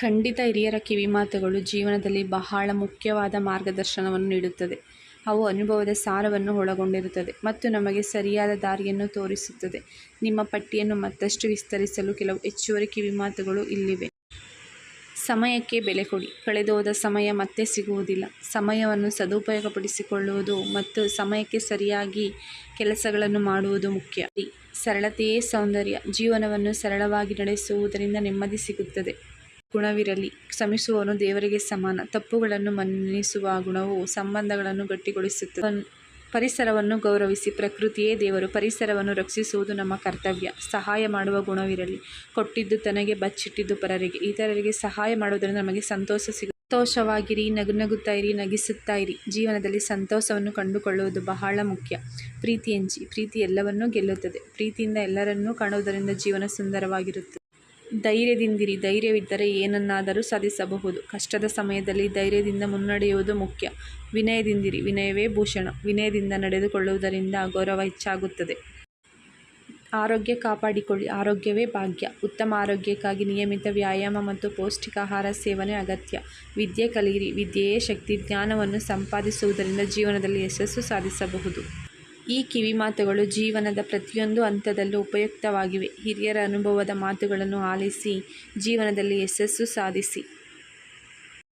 ಖಂಡಿತ ಹಿರಿಯರ ಕಿವಿಮಾತುಗಳು ಜೀವನದಲ್ಲಿ ಬಹಳ ಮುಖ್ಯವಾದ ಮಾರ್ಗದರ್ಶನವನ್ನು ನೀಡುತ್ತದೆ. ಅವು ಅನುಭವದ ಸಾರವನ್ನು ಒಳಗೊಂಡಿರುತ್ತದೆ ಮತ್ತು ನಮಗೆ ಸರಿಯಾದ ದಾರಿಯನ್ನು ತೋರಿಸುತ್ತದೆ. ನಿಮ್ಮ ಪಟ್ಟಿಯನ್ನು ಮತ್ತಷ್ಟು ವಿಸ್ತರಿಸಲು ಕೆಲವು ಹೆಚ್ಚುವರಿ ಕಿವಿಮಾತುಗಳು ಇಲ್ಲಿವೆ. ಸಮಯಕ್ಕೆ ಬೆಲೆ ಕೊಡಿ. ಕಳೆದುಹೋದ ಸಮಯ ಮತ್ತೆ ಸಿಗುವುದಿಲ್ಲ. ಸಮಯವನ್ನು ಸದುಪಯೋಗಪಡಿಸಿಕೊಳ್ಳುವುದು ಮತ್ತು ಸಮಯಕ್ಕೆ ಸರಿಯಾಗಿ ಕೆಲಸಗಳನ್ನು ಮಾಡುವುದು ಮುಖ್ಯ. ಸರಳತೆಯೇ ಸೌಂದರ್ಯ. ಜೀವನವನ್ನು ಸರಳವಾಗಿ ನಡೆಸುವುದರಿಂದ ನೆಮ್ಮದಿ ಸಿಗುತ್ತದೆ. ಗುಣವಿರಲಿ. ಕ್ಷಮಿಸುವವನು ದೇವರಿಗೆ ಸಮಾನ. ತಪ್ಪುಗಳನ್ನು ಮನ್ನಿಸುವ ಗುಣವು ಸಂಬಂಧಗಳನ್ನು ಗಟ್ಟಿಗೊಳಿಸುತ್ತದೆ. ಪರಿಸರವನ್ನು ಗೌರವಿಸಿ, ಪ್ರಕೃತಿಯೇ ದೇವರು. ಪರಿಸರವನ್ನು ರಕ್ಷಿಸುವುದು ನಮ್ಮ ಕರ್ತವ್ಯ. ಸಹಾಯ ಮಾಡುವ ಗುಣವಿರಲಿ. ಕೊಟ್ಟಿದ್ದು ತನಗೆ, ಬಚ್ಚಿಟ್ಟಿದ್ದು ಪರರಿಗೆ. ಇತರರಿಗೆ ಸಹಾಯ ಮಾಡುವುದರಿಂದ ನಮಗೆ ಸಂತೋಷ ಸಿಗುತ್ತೆ. ಸಂತೋಷವಾಗಿರಿ ನಗುನಗುತ್ತಾ ಇರಿ, ನಗಿಸುತ್ತಾ ಇರಿ. ಜೀವನದಲ್ಲಿ ಸಂತೋಷವನ್ನು ಕಂಡುಕೊಳ್ಳುವುದು ಬಹಳ ಮುಖ್ಯ. ಪ್ರೀತಿ ಎಂಜಿ. ಪ್ರೀತಿ ಎಲ್ಲವನ್ನೂ ಗೆಲ್ಲುತ್ತದೆ. ಪ್ರೀತಿಯಿಂದ ಎಲ್ಲರನ್ನೂ ಕಾಣುವುದರಿಂದ ಜೀವನ ಸುಂದರವಾಗಿರುತ್ತದೆ. ಧೈರ್ಯದಿಂದಿರಿ. ಧೈರ್ಯವಿದ್ದರೆ ಏನನ್ನಾದರೂ ಸಾಧಿಸಬಹುದು. ಕಷ್ಟದ ಸಮಯದಲ್ಲಿ ಧೈರ್ಯದಿಂದ ಮುನ್ನಡೆಯುವುದು ಮುಖ್ಯ. ವಿನಯದಿಂದಿರಿ. ವಿನಯವೇ ಭೂಷಣ. ವಿನಯದಿಂದ ನಡೆದುಕೊಳ್ಳುವುದರಿಂದ ಗೌರವ ಹೆಚ್ಚಾಗುತ್ತದೆ. ಆರೋಗ್ಯ ಕಾಪಾಡಿಕೊಳ್ಳಿ. ಆರೋಗ್ಯವೇ ಭಾಗ್ಯ. ಉತ್ತಮ ಆರೋಗ್ಯಕ್ಕಾಗಿ ನಿಯಮಿತ ವ್ಯಾಯಾಮ ಮತ್ತು ಪೌಷ್ಟಿಕ ಆಹಾರ ಸೇವನೆ ಅಗತ್ಯ. ವಿದ್ಯೆ ಕಲಿಯಿರಿ. ವಿದ್ಯೆಯೇ ಶಕ್ತಿ. ಜ್ಞಾನವನ್ನು ಸಂಪಾದಿಸುವುದರಿಂದ ಜೀವನದಲ್ಲಿ ಯಶಸ್ಸು ಸಾಧಿಸಬಹುದು. ಈ ಕಿವಿ ಮಾತುಗಳು ಜೀವನದ ಪ್ರತಿಯೊಂದು ಹಂತದಲ್ಲೂ ಉಪಯುಕ್ತವಾಗಿವೆ. ಹಿರಿಯರ ಅನುಭವದ ಮಾತುಗಳನ್ನು ಆಲಿಸಿ ಜೀವನದಲ್ಲಿ ಯಶಸ್ಸು ಸಾಧಿಸಿ.